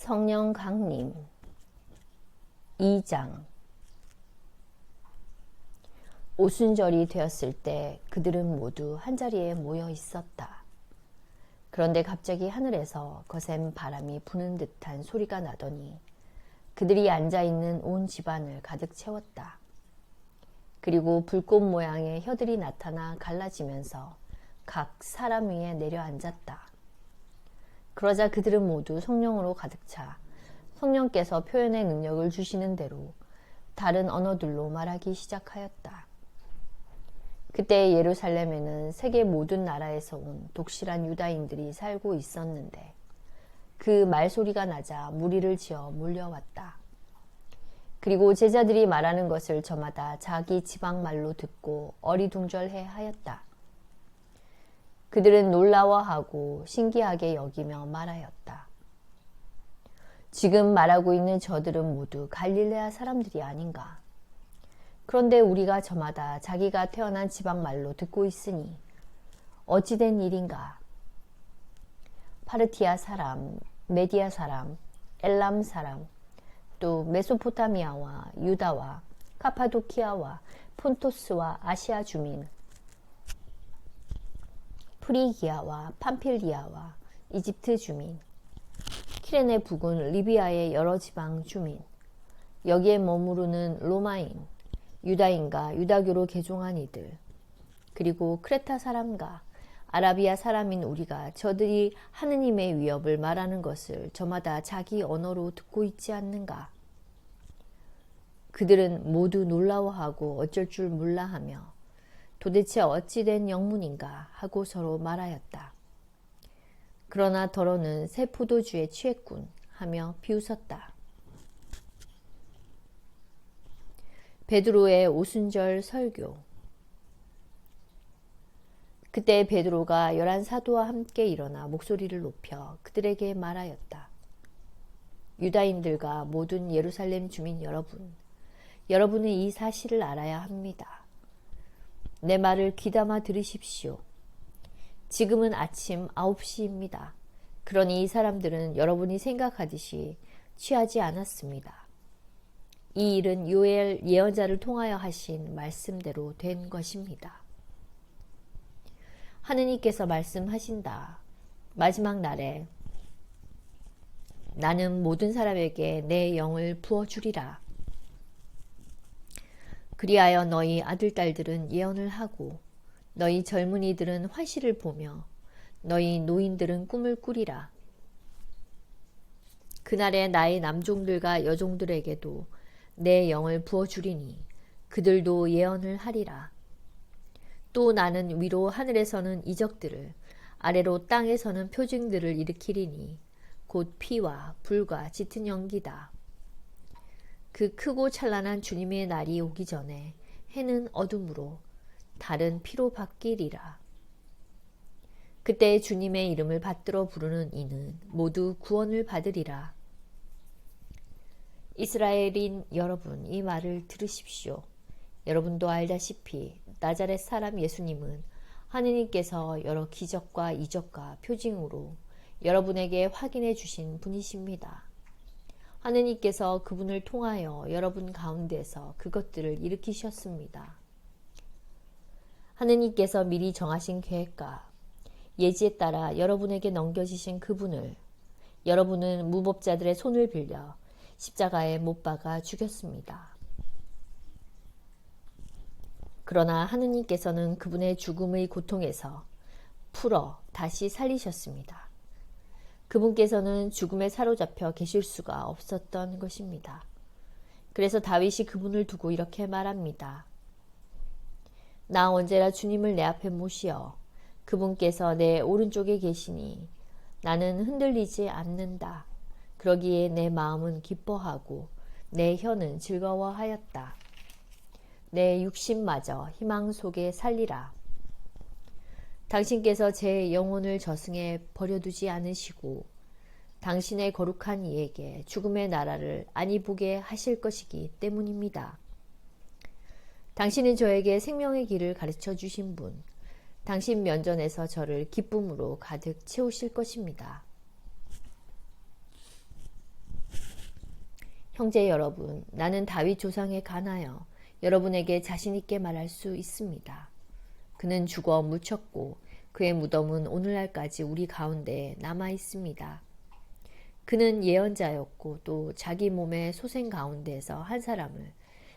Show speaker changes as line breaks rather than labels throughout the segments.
성령 강림 2장 오순절이 되었을 때 그들은 모두 한자리에 모여 있었다. 그런데 갑자기 하늘에서 거센 바람이 부는 듯한 소리가 나더니 그들이 앉아 있는 온 집안을 가득 채웠다. 그리고 불꽃 모양의 혀들이 나타나 갈라지면서 각 사람 위에 내려앉았다. 그러자 그들은 모두 성령으로 가득 차 성령께서 표현의 능력을 주시는 대로 다른 언어들로 말하기 시작하였다. 그때 예루살렘에는 세계 모든 나라에서 온 독실한 유다인들이 살고 있었는데 그 말소리가 나자 무리를 지어 몰려왔다. 그리고 제자들이 말하는 것을 저마다 자기 지방 말로 듣고 어리둥절해 하였다. 그들은 놀라워하고 신기하게 여기며 말하였다. 지금 말하고 있는 저들은 모두 갈릴레아 사람들이 아닌가? 그런데 우리가 저마다 자기가 태어난 지방 말로 듣고 있으니 어찌된 일인가? 파르티아 사람, 메디아 사람, 엘람 사람, 또 메소포타미아와 유다와 카파도키아와 폰토스와 아시아 주민, 프리기아와 팜필리아와 이집트 주민, 키레네 북은 리비아의 여러 지방 주민, 여기에 머무르는 로마인, 유다인과 유다교로 개종한 이들, 그리고 크레타 사람과 아라비아 사람인 우리가 저들이 하느님의 위협을 말하는 것을 저마다 자기 언어로 듣고 있지 않는가? 그들은 모두 놀라워하고 어쩔 줄 몰라 하며 도대체 어찌된 영문인가 하고 서로 말하였다. 그러나 더러는 새 포도주에 취했군 하며 비웃었다. 베드로의 오순절 설교 그때 베드로가 열한 사도와 함께 일어나 목소리를 높여 그들에게 말하였다. 유다인들과 모든 예루살렘 주민 여러분, 여러분은 이 사실을 알아야 합니다. 내 말을 귀담아 들으십시오. 지금은 아침 9시입니다. 그러니 이 사람들은 여러분이 생각하듯이 취하지 않았습니다. 이 일은 요엘 예언자를 통하여 하신 말씀대로 된 것입니다. 하느님께서 말씀하신다. 마지막 날에 나는 모든 사람에게 내 영을 부어주리라. 그리하여 너희 아들딸들은 예언을 하고 너희 젊은이들은 화시를 보며 너희 노인들은 꿈을 꾸리라. 그날에 나의 남종들과 여종들에게도 내 영을 부어주리니 그들도 예언을 하리라. 또 나는 위로 하늘에서는 이적들을 아래로 땅에서는 표징들을 일으키리니 곧 피와 불과 짙은 연기다. 그 크고 찬란한 주님의 날이 오기 전에 해는 어둠으로 달은 피로 바뀌리라. 그때 주님의 이름을 받들어 부르는 이는 모두 구원을 받으리라. 이스라엘인 여러분, 이 말을 들으십시오. 여러분도 알다시피 나자렛 사람 예수님은 하느님께서 여러 기적과 이적과 표징으로 여러분에게 확인해 주신 분이십니다. 하느님께서 그분을 통하여 여러분 가운데서 그것들을 일으키셨습니다. 하느님께서 미리 정하신 계획과 예지에 따라 여러분에게 넘겨지신 그분을 여러분은 무법자들의 손을 빌려 십자가에 못 박아 죽였습니다. 그러나 하느님께서는 그분의 죽음의 고통에서 풀어 다시 살리셨습니다. 그분께서는 죽음에 사로잡혀 계실 수가 없었던 것입니다. 그래서 다윗이 그분을 두고 이렇게 말합니다. 나 언제나 주님을 내 앞에 모시어 그분께서 내 오른쪽에 계시니 나는 흔들리지 않는다. 그러기에 내 마음은 기뻐하고 내 혀는 즐거워하였다. 내 육신마저 희망 속에 살리라. 당신께서 제 영혼을 저승에 버려두지 않으시고 당신의 거룩한 이에게 죽음의 나라를 아니 보게 하실 것이기 때문입니다. 당신은 저에게 생명의 길을 가르쳐 주신 분, 당신 면전에서 저를 기쁨으로 가득 채우실 것입니다. 형제 여러분, 나는 다윗 조상에 관하여 여러분에게 자신 있게 말할 수 있습니다. 그는 죽어 묻혔고 그의 무덤은 오늘날까지 우리 가운데 남아 있습니다. 그는 예언자였고 또 자기 몸의 소생 가운데서 한 사람을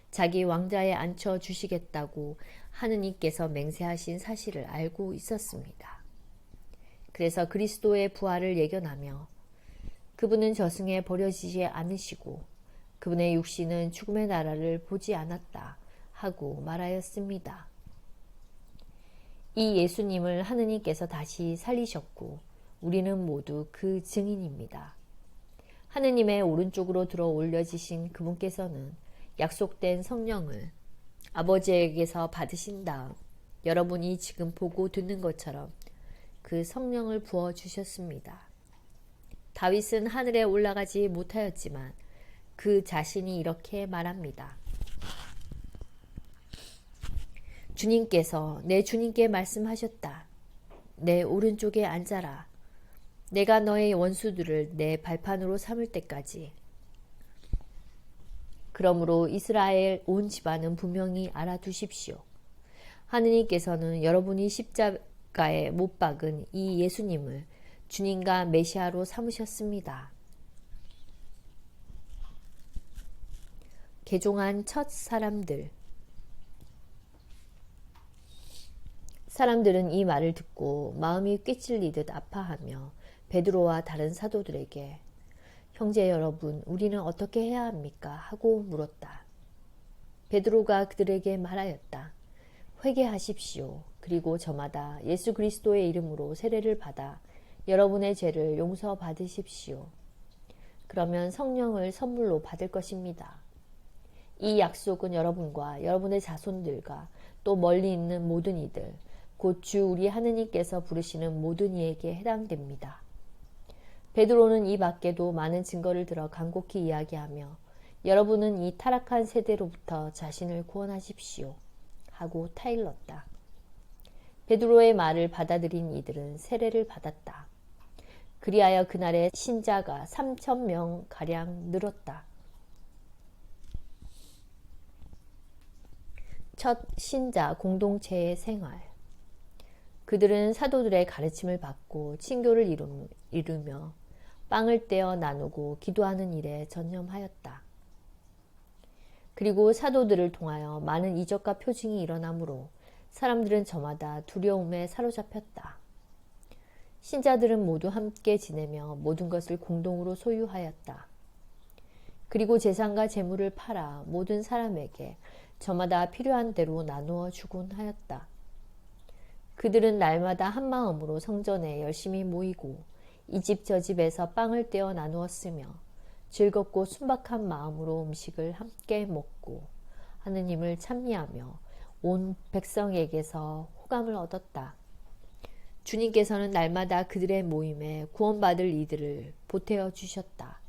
자기 왕자에 앉혀 주시겠다고 하느님께서 맹세하신 사실을 알고 있었습니다. 그래서 그리스도의 부활을 예견하며 그분은 저승에 버려지지 않으시고 그분의 육신은 죽음의 나라를 보지 않았다 하고 말하였습니다. 이 예수님을 하느님께서 다시 살리셨고 우리는 모두 그 증인입니다. 하느님의 오른쪽으로 들어 올려지신 그분께서는 약속된 성령을 아버지에게서 받으신 다음 여러분이 지금 보고 듣는 것처럼 그 성령을 부어 주셨습니다. 다윗은 하늘에 올라가지 못하였지만 그 자신이 이렇게 말합니다. 주님께서 내 주님께 말씀하셨다. 내 오른쪽에 앉아라. 내가 너의 원수들을 내 발판으로 삼을 때까지. 그러므로 이스라엘 온 집안은 분명히 알아두십시오. 하느님께서는 여러분이 십자가에 못 박은 이 예수님을 주님과 메시아로 삼으셨습니다. 개종한 첫 사람들. 사람들은 이 말을 듣고 마음이 꿰찔리듯 아파하며 베드로와 다른 사도들에게 형제 여러분, 우리는 어떻게 해야 합니까? 하고 물었다. 베드로가 그들에게 말하였다. 회개하십시오. 그리고 저마다 예수 그리스도의 이름으로 세례를 받아 여러분의 죄를 용서 받으십시오. 그러면 성령을 선물로 받을 것입니다. 이 약속은 여러분과 여러분의 자손들과 또 멀리 있는 모든 이들, 곧주 우리 하느님께서 부르시는 모든 이에게 해당됩니다. 베드로는 이 밖에도 많은 증거를 들어 간곡히 이야기하며 여러분은 이 타락한 세대로부터 자신을 구원하십시오. 하고 타일렀다. 베드로의 말을 받아들인 이들은 세례를 받았다. 그리하여 그날의 신자가 3천 명 가량 늘었다. 첫 신자 공동체의 생활. 그들은 사도들의 가르침을 받고 친교를 이루며 빵을 떼어 나누고 기도하는 일에 전념하였다. 그리고 사도들을 통하여 많은 이적과 표징이 일어나므로 사람들은 저마다 두려움에 사로잡혔다. 신자들은 모두 함께 지내며 모든 것을 공동으로 소유하였다. 그리고 재산과 재물을 팔아 모든 사람에게 저마다 필요한 대로 나누어 주곤 하였다. 그들은 날마다 한 마음으로 성전에 열심히 모이고 이 집 저 집에서 빵을 떼어 나누었으며 즐겁고 순박한 마음으로 음식을 함께 먹고 하느님을 찬미하며 온 백성에게서 호감을 얻었다. 주님께서는 날마다 그들의 모임에 구원받을 이들을 보태어 주셨다.